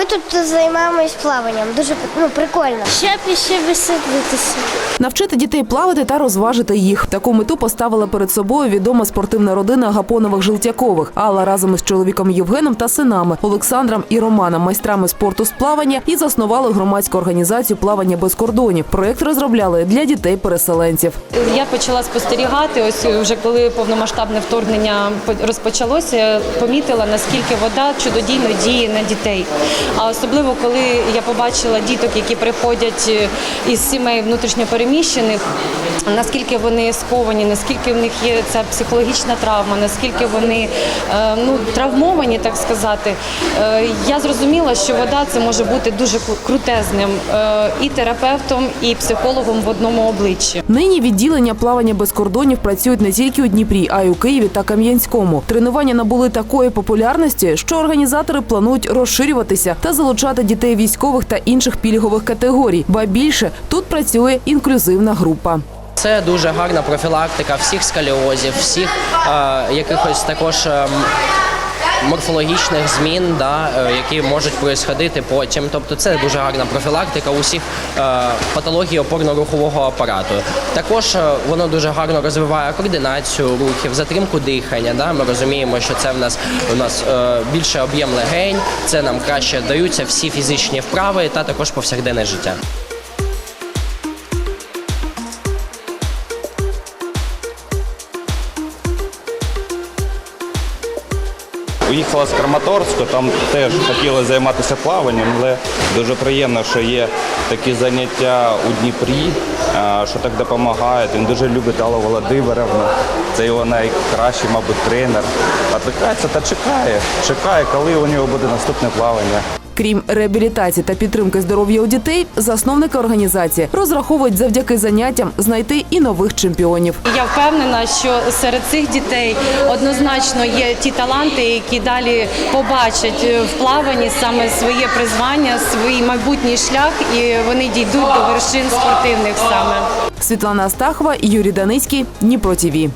Ми тут займаємось плаванням. Дуже ну, прикольно. Щоб ще веселитися. Навчити дітей плавати та розважити їх. Таку мету поставила перед собою відома спортивна родина Гапонових Жилтякових. Алла разом із чоловіком Євгеном та синами Олександром і Романом, майстрами спорту з плавання, і заснували громадську організацію плавання без кордонів. Проєкт розробляли для дітей-переселенців. Я почала спостерігати. Ось вже коли повномасштабне вторгнення по- розпочалося, помітила наскільки вода чудодійно діє на дітей. А особливо коли я побачила діток, які приходять е, із сімей внутрішньопереміщених, наскільки вони сковані, наскільки в них є ця психологічна травма, наскільки вони е, ну травмовані, так сказати. Е, Я зрозуміла, що вода це може бути дуже крутезним і терапевтом, і психологом в одному обличчі. Нині відділення плавання без кордонів працюють не тільки у Дніпрі, а й у Києві та Кам'янському. Тренування набули такої популярності, що організатори планують розширюватися та залучати дітей військових та інших пільгових категорій. Ба більше тут працює інклюзивна група. Це дуже гарна профілактика всіх скаліозів, всіх е, якихось також. ем, Морфологічних змін, да, е, які можуть происходити потім. Тобто це дуже гарна профілактика усіх е, патологій опорно-рухового апарату. Також е, воно дуже гарно розвиває координацію рухів, затримку дихання. Да. Ми розуміємо, що це в нас у нас більше об'єм легень, це нам краще даються всі фізичні вправи та також повсякденне життя. Уїхала з Краматорська, там теж хотіли займатися плаванням, але дуже приємно, що є такі заняття у Дніпрі, що так допомагає. Він дуже любить Аллу Володимирівну. Це його найкращий, мабуть, тренер. Аплікається та чекає. Чекає, коли у нього буде наступне плавання. Крім реабілітації та підтримки здоров'я у дітей, засновники організації розраховують завдяки заняттям знайти і нових чемпіонів. Я впевнена, що серед цих дітей однозначно є ті таланти, які далі побачать е, в плаванні саме своє призвання, свій майбутній шлях, і вони дійдуть до вершин спортивних саме. Світлана Астахова, Юрій Даницький, Дніпро ТІВІ.